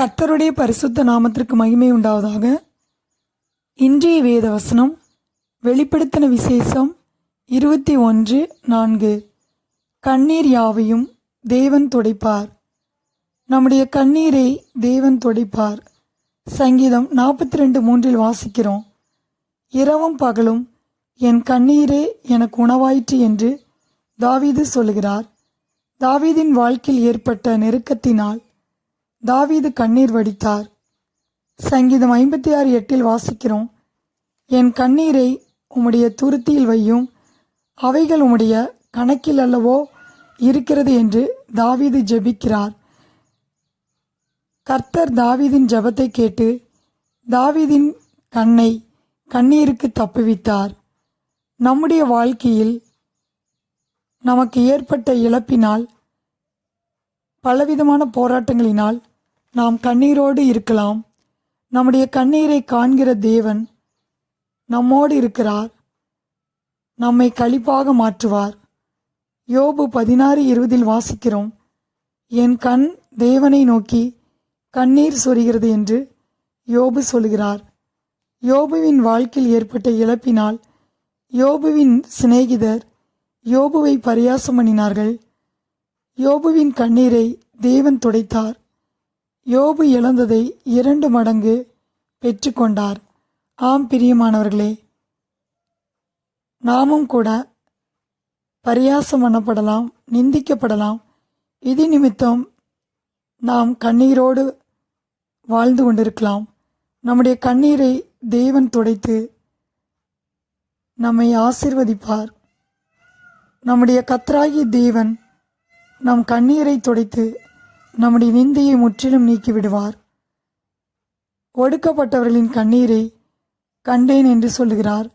கர்த்தருடைய பரிசுத்த நாமத்திற்கு மகிமை உண்டாவதாக. இன்றைய வேத வசனம் வெளிப்படுத்தின விசேஷம் இருபத்தி ஒன்று நான்கு. கண்ணீர் யாவையும் தேவன் துடைப்பார். நம்முடைய கண்ணீரை தேவன் துடைப்பார். சங்கீதம் நாற்பத்தி ரெண்டு மூன்றில் வாசிக்கிறோம். இரவும் பகலும் என் கண்ணீரே எனக்கு உணவாயிற்று என்று தாவீது சொல்லுகிறார். தாவீதின் வாழ்க்கையில் ஏற்பட்ட நெருக்கத்தினால் தாவீது கண்ணீர் வடித்தார். சங்கீதம் ஐம்பத்தி ஆறு எட்டில் வாசிக்கிறோம். என் கண்ணீரை உம்முடைய துருத்தியில் வையும் அவைகள் உம்முடைய கணக்கில் அல்லவோ இருக்கிறது என்று தாவீது ஜெபிக்கிறார். கர்த்தர் தாவீதின் ஜெபத்தை கேட்டு தாவீதின் கண்ணை கண்ணீருக்கு தப்புவித்தார். நம்முடைய வாழ்க்கையில் நமக்கு ஏற்பட்ட இழப்பினால் பலவிதமான போராட்டங்களினால் நாம் கண்ணீரோடு இருக்கலாம். நம்முடைய கண்ணீரை காண்கிற தேவன் நம்மோடு இருக்கிறார். நம்மை கழிப்பாக மாற்றுவார். யோபு பதினாறு இருபதில் வாசிக்கிறோம். என் கண் தேவனை நோக்கி கண்ணீர் சொரிகிறது என்று யோபு சொல்கிறார். யோபுவின் வாழ்க்கையில் ஏற்பட்ட இழப்பினால் யோபுவின் சிநேகிதர் யோபுவை பரியாசம் பண்ணினார்கள். யோபுவின் கண்ணீரை தேவன் துடைத்தார். யோபு இழந்ததை இரண்டு மடங்கு பெற்றுக்கொண்டார். ஆம் பிரியமானவர்களே நாமும் கூட பரியாசம் பண்ணப்படலாம் நிந்திக்கப்படலாம். இது நிமித்தம் நாம் கண்ணீரோடு வாழ்ந்து கொண்டிருக்கலாம். நம்முடைய கண்ணீரை தேவன் துடைத்து நம்மை ஆசிர்வதிப்பார். நம்முடைய கத்ராகி தேவன் நம் கண்ணீரை துடைத்து நம்முடைய விந்தையை முற்றிலும் நீக்கிவிடுவார். ஒடுக்கப்பட்டவர்களின் கண்ணீரை கண்டேன் என்று சொல்லுகிறார்.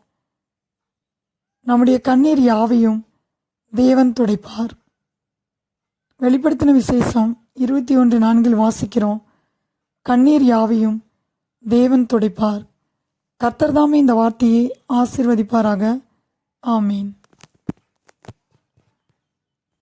நம்முடைய கண்ணீர் யாவையும் தேவன் துடைப்பார். வெளிப்படுத்தின விசேஷம் இருபத்தி ஒன்று நான்கில் வாசிக்கிறோம். கண்ணீர் யாவையும் தேவன் துடைப்பார். கர்த்தர்தாமே இந்த வார்த்தையை ஆசிர்வதிப்பாராக. ஆமீன்.